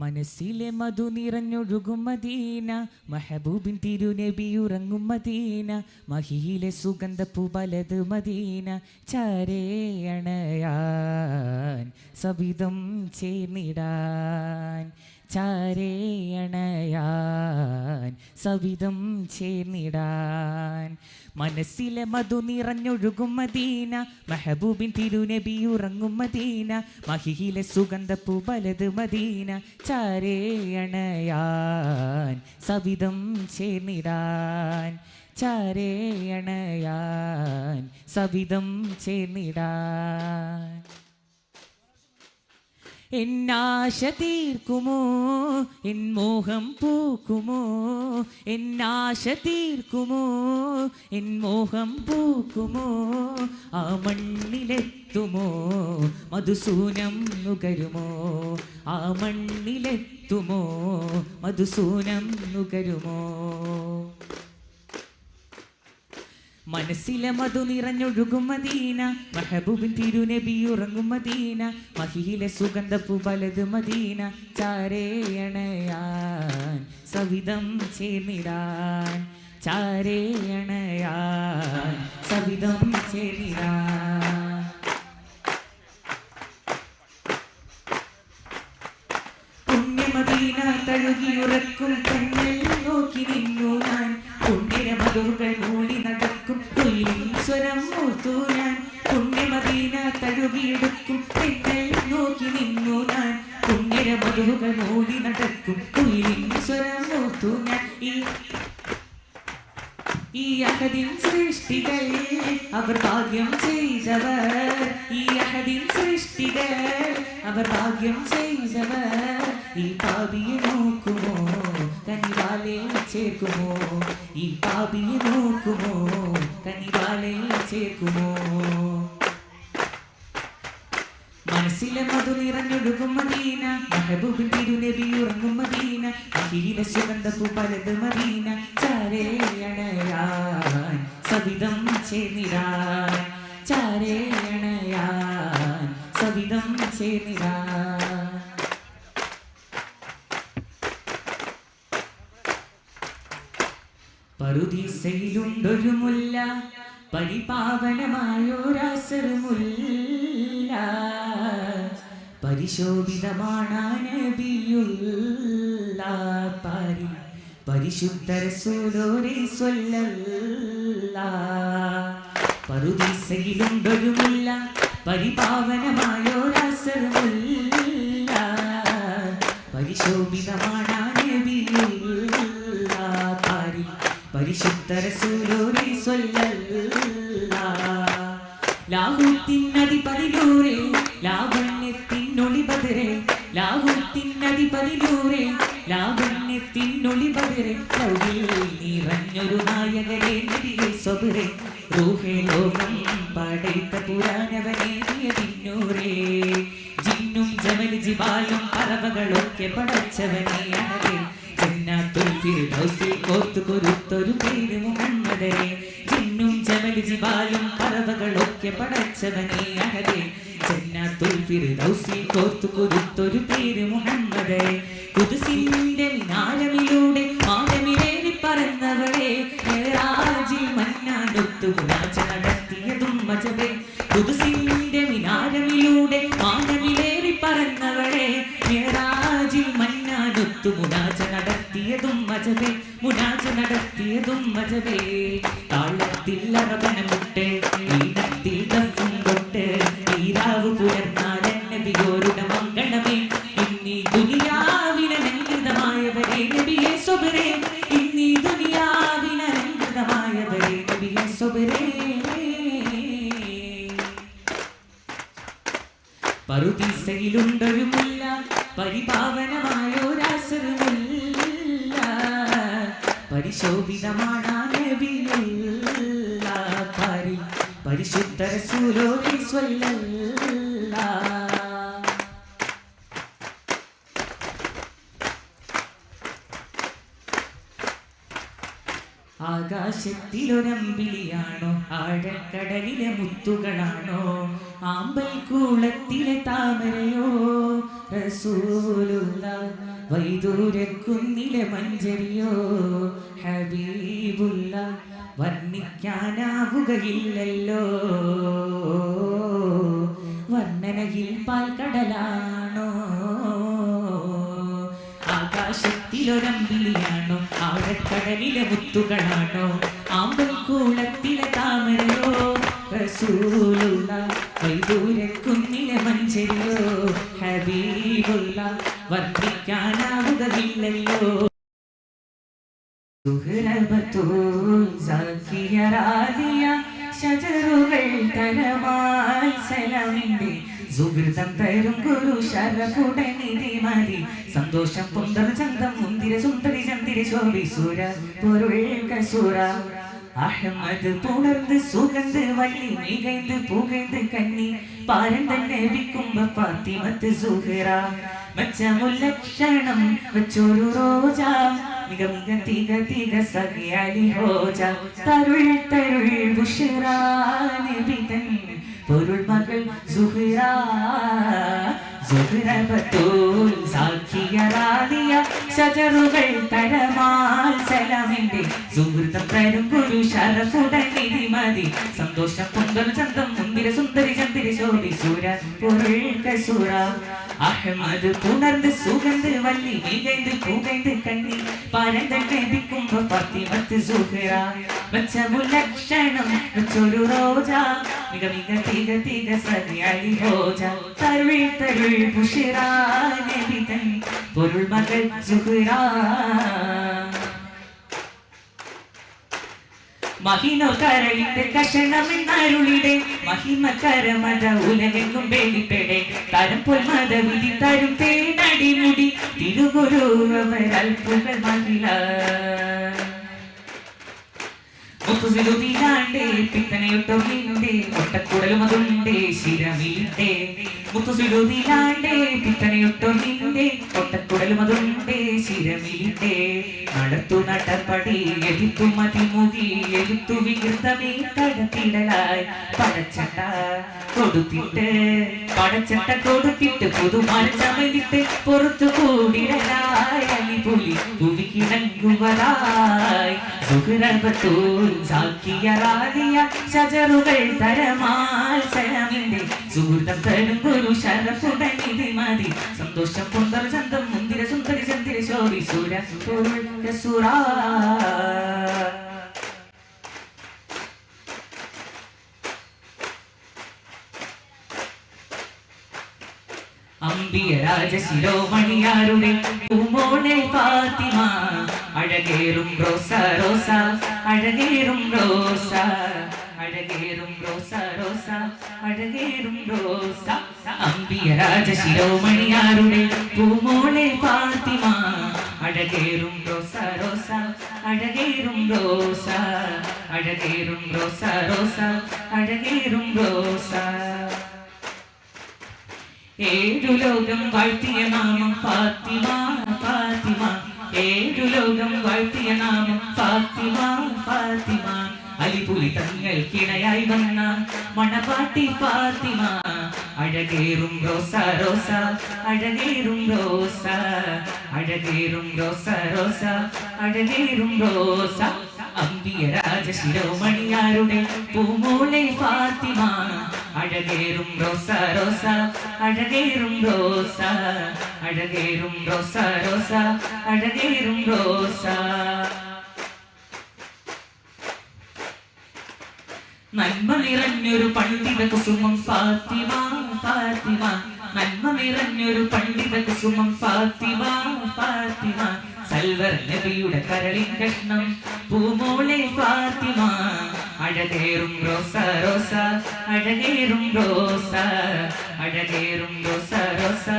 മനസ്സിലെ മധു നിറഞ്ഞൊഴുകും മദീന മഹബൂബിൻ തിരുനബി ഉറങ്ങും മദീന മഹിയിലെ സുഗന്ധപ്പൂ പലത് മദീന ചാരേയണയാൻ സവിധം ചേർന്നിടാൻ. ചാരേയണയാൻ സവിധം ചേർന്നിടാൻ. മനസ്സിലെ മധു നിറഞ്ഞൊഴുകും മദീന മെഹബൂബിൻ തിരുനബി ഉറങ്ങും മദീന മഹിയിലെ സുഗന്ധപ്പൂ പലത് മദീന. ചാരേയണയാൻ സവിധം ചേർന്നിടാൻ. ചാരേയണയാൻ സവിധം ചേർന്നിടാൻ. എന്നാശ തീർക്കുമോ? എൻ മോഹം പൂക്കുമോ? എന്നാശ തീർക്കുമോ? എൻ മോഹം പൂക്കുമോ? ആ മണ്ണിലെത്തുമോ? മധുസൂനം നുകരുമോ? ആ മണ്ണിലെത്തുമോ? മധുസൂനം നുകരുമോ? മനസ്സിലെ മധു നിറഞ്ഞൊഴുകും മദീന. മഹബൂബിൻ തിരുനബി ഉറങ്ങും മദീന. മഹിയിലെ സുഗന്ധപ്പു പലത് മദീന. ചാരേയണയാൻ സവിധം ചേർന്നിടാൻ. ചാരേയണയാൻ സവിധം ചേർന്നിടാൻ. പുണ്യമദീന തഴുകിയുറക്കും ഈ അഹദിൻ സൃഷ്ടികൾ അവർ ഭാഗ്യം ചെയ്തവർ ഈ അഹദിൻ സൃഷ്ടികൾ അവർ ഭാഗ്യം ചെയ്തവർ ഈ പാപിയെ നോക്കുമോ കനിവാലെ ചേർക്കുമോ ഈ പാപിയെ നോക്കുമോ കനിവാലെ ചേർക്കുമോ മധു നിറഞ്ഞൊഴുകും മദീന. മെഹബൂബിൻ തിരുനബി ഉറങ്ങും മദീന. അഖില സുഗന്ധപ്പു പലത് മദീന. ചാരേയണയാൻ സവിധം ചേർന്നിടാൻ ചാരേയണയാൻ സവിധം ചേർന്നിടാൻ പരുദീസയിലുണ്ടൊരു മുല്ല പരിപാവനമായൊരാസറുമുല്ല. പരിശോഭിതമാണ് നബിയുള്ള പാരി. പരിശുദ്ധ റസൂലോരെ സ്വല്ലല്ല. പറുദീസയിലുണ്ടൊരു മുല്ല പരിപാവനമായൊരാസറുമുല്ല പരിശോഭിതമാണ് നബിയുള്ള പാരി. പരിശുദ്ധ റസൂലോരെ സ്വല്ലല്ല ലാഹുത്തിനതി പതിനൂറെ ലാവണ്യത്തിനൊളി ബദരെ ലാഹുത്തിനതി പതിനൂറെ ലാവണ്യത്തിനൊളി ബദരെ ലൗകിൽ നിറഞ്ഞൊരു നായകരെ നബിയെ സ്വബരെ റൂഹേ ലോകം പടൈത്ത പുരാനവനെ തിന്നൂരേ. ജിന്നും ജമലി ജിബാലും പറവകളൊക്കെ പടച്ചവനെ അഹരേ ജന്നാത്തുൽ ഫിർദൗസിൽ കോർത്തു കൊരുത്തൊരു ജിന്നും ജമൽ ജിബാലും പറവകളൊക്കെ പടച്ചവനെ അഹദേ ജന്നാത്തുൽ ഫിർദൗസിൽ പേര് മുഹമ്മദേ. കുതുസിന്റെ മിനാരമിലൂടെ പരിശുദ്ധ ആകാശത്തിലൊരമ്പിളിയാണോ ആഴക്കടലിലെ മുത്തുകളാണോ ആമ്പൽ കൂളത്തിലെ താമരയോ റസൂലുള്ള വൈദൂരക്കുന്നിലെ മഞ്ചരിയോ ഹബീബുള്ള വർണിക്കാനാവുകയില്ലല്ലോ. വർണനയിൽ പാൽക്കടലാണോ ആകാശത്തിലൊരമ്പിളിയാണോ? ആഴക്കടലിലെ മുത്തുകളാണോ? ആമ്പൽക്കൂളത്തിലെ താമരയോ? റസൂലുള്ള വൈദൂരക്കുന്നിലെ മഞ്ചരിയോ ഹബീബുള്ള വർദ്ധിക്കാനാവുകയില്ലല്ലോ. സാഖിയരാധിയ ഷജറുകൾ തലമായി സലമിന്റെ സുഹൃതം തരും ഗുരു ശരഫുടനിധി മതി സന്തോഷം പുന്തർ ചന്തം മുന്തിര സുന്ദരി ചന്തിരി ശോഭി സുര പൊരുൾ കസുര അഹമ്മദ് പുണർന്ന് സുഗന്ധ വള്ളി മികൈந்து പുകൈந்து കന്നി. പാരൻ തന്നെ വിക്കുമ്പ പാത്തിമത്ത് സുഹറ. മെച്ചമുല്ലക്ഷണം വെച്ചൊരു റോജ. മിക മിക തിക തിക സഖിയാലി ഹോജ തരുൾ തരുൾ ബുഷറ നബിതൻ. പൊരുൾ മകൾ സുഹറ. സുഹറ ബത്തൂൽ സാക്ഷിയറാദിയ ശജറുകൾ തരമാൽ സലാമിന്റെ സുഹൃതം തരും ഗുരു ശരഫുടനിധി മതി സന്തോഷം പൊങ്കൽ ചന്തം മുന്തിര സുന്ദരി ചന്ദിരി ശോഭി. സുര പൊരുൾ കസുര അഹമ്മദ് പുണർന്ന് സുഗന്ധ വല്ലി വീഴ്ന്ന് പുകഴ്ന്ന് കണ്ണി പരന്തെടിക്കുമ്പോ പത്തിമത്ത് സുഹറ. വച്ച മുലക്ഷണം വെച്ചൊരു റോജ. മിക മിക തീക ഹോജ. തരുവി തരുവി പുഷിറാനി പൊരുൾ മകൾ സുഹറ. മഹിനോ കരളിന്റെ കഷണം എന്നരുളിടെ മഹിമ കരമത ഉലകെങ്കും വേണ്ടി തരം പോൽ മതവിധി തരും തേനടിമുടി തിരുഗുരു അവരൽപ്പുകൾ മഹിള. മുത്തുസിലുതിലാണ്ടേ പിത്തനയൊട്ടൊന്നിന്റെ ഒട്ടക്കുടലും അതുണ്ടേ ശിരമിലിട്ടേ മുത്തുസിലുതിലാണ്ടേ പിത്തനയൊട്ടൊന്നിന്റെ ഒട്ടക്കുടലും അതുണ്ടേ ശിരമിലിന്റെ നടത്തു നടപടി എഴുത്തു മതിമുതി എഴുത്തു വികൃതമേ കടത്തിടലായി. പടച്ചട്ട കൊടുത്തിട്ട് പടച്ചട്ട കൊടുത്തിട്ട് പുതുമാല ചമന്നിട്ട് പുറത്തു കൂടിടലായി. അലിപുലി ഭൂവിക്കിണങ്ങുവതായി സുഹൃബത്തൂൽ സാക്കിയറാദിയ ശജറുകൾ തരമാൽ സലമിന്റെ സുഹൃത്തം തരും ഗുരു ശരഫുടനിധി മതി സന്തോഷം പൊന്തൽ ചന്തം മുന്തിര സുന്ദരി സുര കസുര അമ്പിയ രാജശിരോമണിയാരുടെ പൂമോളെ ഫാത്തിമ. അഴകേറും റോസ റോസ അഴകേറും റോസ അഴകേറും റോസ. റോസ അഴകേറും റോസ അമ്പിയ രാജശിരോമണിയാരുടെ പൂമോളെ ഫാത്തിമ അഴകേറും റോസ റോസ അഴകേറും റോസ അഴകേറും റോസ റോസ അഴകേറും റോസ ഏഴു ലോകം വാഴ്ത്തിയ നാമം ഫാത്തിമ ഫാത്തിമ. ഏഴു ലോകം വാഴ്ത്തിയ നാമം ഫാത്തിമ ഫാത്തിമ. അലിപുലി തങ്ങൾക്കിണയായി വന്ന മണപാട്ടി പാത്തിമ അഴകേറും റോസ റോസ അഴകേറും റോസ അഴകേറും റോസ റോസ അഴകേറും റോസ. അമ്പിയ രാജശിരോമണിയാരുടെ പൂമോളെ ഫാത്തിമ. അഴകേറും റോസ റോസ അഴകേറും റോസ അഴകേറും റോസ റോസ അഴകേറും റോസ. നന്മ നിറഞ്ഞൊരു പണ്ഡിത കുസുമം ഫാത്തിമ ഫാത്തിമ. നന്മ നിറഞ്ഞൊരു പണ്ഡിത കുസുമം ഫാത്തിമ ഫാത്തിമ. സൽവർ നബിയുടെ കരളിൻ കഷ്ണം പൂമോളെ ഫാത്തിമ. അഴകേറും റോസ റോസ. അഴകേറും റോസ. അഴകേറും റോസ റോസ.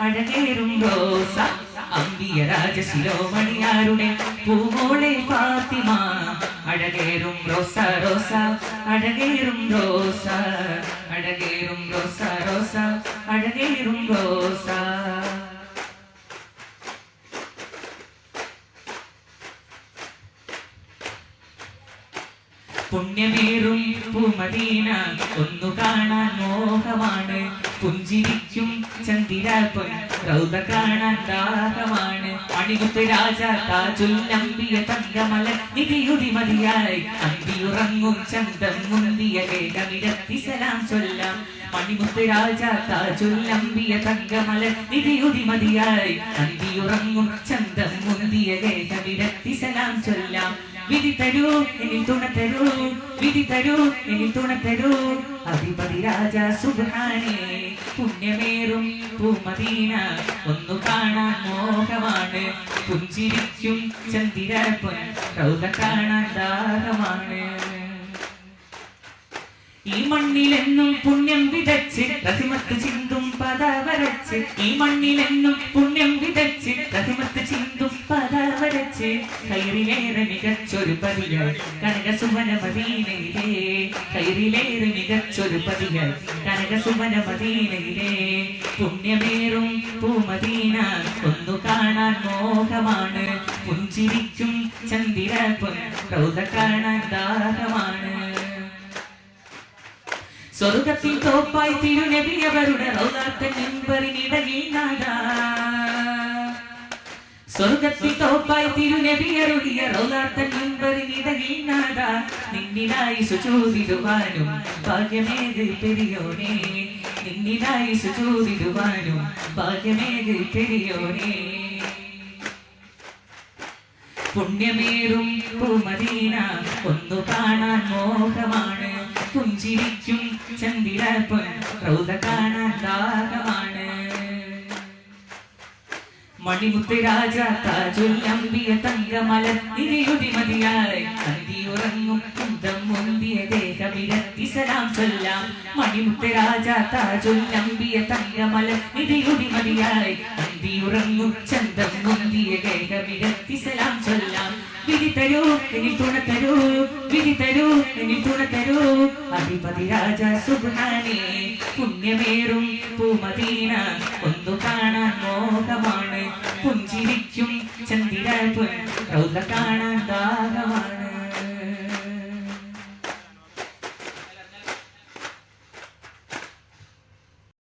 അഴകേറും റോസ. അമ്പിയ രാജശിരോമണിയാരുടെ പൂമോളെ ഫാത്തിമ. അഴകേറും റോസ റോസ അഴകേറും റോസ അഴകേറും റോസ റോസ അഴകേറും റോസ. പുണ്യമേറും പൂമദീന ഒന്നു കാണാൻ മോഹമാണ്. പുഞ്ചിരിക്കും ചന്ദിരാപ്പൻ റൗദ കാണാൻ ദാഹമാണ് അണിമുത്ത് രാജ താജുൽ നമ്പിയ തങ്കമല നിധിയുതി മതിയായി അന്തിയുറങ്ങും ചന്തം മുന്തിയ ലേഖമിരത്തി സലാം ചൊല്ലാം. മണിമുത്ത് രാജ താജുൽ നമ്പിയ തങ്കമല നിധിയുതി മതിയായി അന്തിയുറങ്ങും ചന്തം മുന്തിയ ലേഖമിരത്തി സലാം ചൊല്ലാം. വിധി തരൂ എന്നിൽ തുണ തരൂ. വിധി തരൂ എന്നിൽ തുണ തരൂ. അധിപതി രാജ സുബ്ഹാനേ പുണ്യമേറും പൂമദീന ഒന്നു കാണാൻ മോഹമാണ്. പുഞ്ചിരിക്കും ചന്ദിരപ്പൊൻ കൗത കാണാൻ ദാഹമാണ്. ഈ മണ്ണിലെന്നും പുണ്യം വിതച്ച് പ്രതിമത്ത് ചിന്തും പത വരച്ച് ഈ മണ്ണിലെന്നും പുണ്യം വിതച്ച് പ്രതിമത്ത് ചിന്തും പത വരച്ച് കയറിലേറെ മികച്ചൊരു പതികൾ കനകസുവന മദീനയിലെ കയറിലേറെ മികച്ചൊരു പതികൾ കനകസുവന മദീനയിലെ പുണ്യമേറും പൂമദീന ഒന്നു കാണാൻ മോഹമാണ്. പുഞ്ചിരിക്കും ചന്ദിര റൗദ കാണാൻ ദാഹമാണ്. സ്വർഗത്തിൽ തോപ്പായി തിരുനബി അവരുടെ റൗദാത്തൻ നിൻപറിനിടയിൽ നാടാ സ്വർഗത്തിൽ തോപ്പായി തിരുനബി അരുളിയ റൗദാത്തൻ നിൻപറിനിടയിൽ നാടാ നിന്നിനായി സുചോദിടുവാനും ഭാഗ്യമേത് പെരിയോനേ. നിന്നിനായി സുചോദിടുവാനും ഭാഗ്യമേത് പെരിയോനേ. പുണ്യമേറും പൂമദീന ഒന്നു കാണാൻ മോഹമാണ്. പുഞ്ചിരിക്കും ചന്ദിരപ്പൊൻ പൊൻ കാണാൻ ദാഹമാണ് മണിമുത്ത് രാജ അമ്പിയ തങ്കമല നിരയുതി മതിയായി ഉറങ്ങും കുന്തം മുന്തിയ ദേഹമിരത്തി സലാം ചൊല്ലാം മണിമുത്ത് രാജ അമ്പിയ തങ്കമല നിരയുതി മതിയായി ഉറങ്ങും ചന്തം മുന്തിയ ദേഹമിരത്തി സലാം ചൊല്ലാം വിധി തരൂ എന്നിൽ തുണ തരൂ വിധി തരൂ എന്നിൽ തുണ തരൂ. അധിപതി രാജ സുബ്ഹാനേ പുണ്യമേറും പൂമദീന ഒന്നു കാണാൻ മോഹമാണ്. പുഞ്ചിരിക്കും ചന്ദിര കാണാൻ ദാഹമാണ്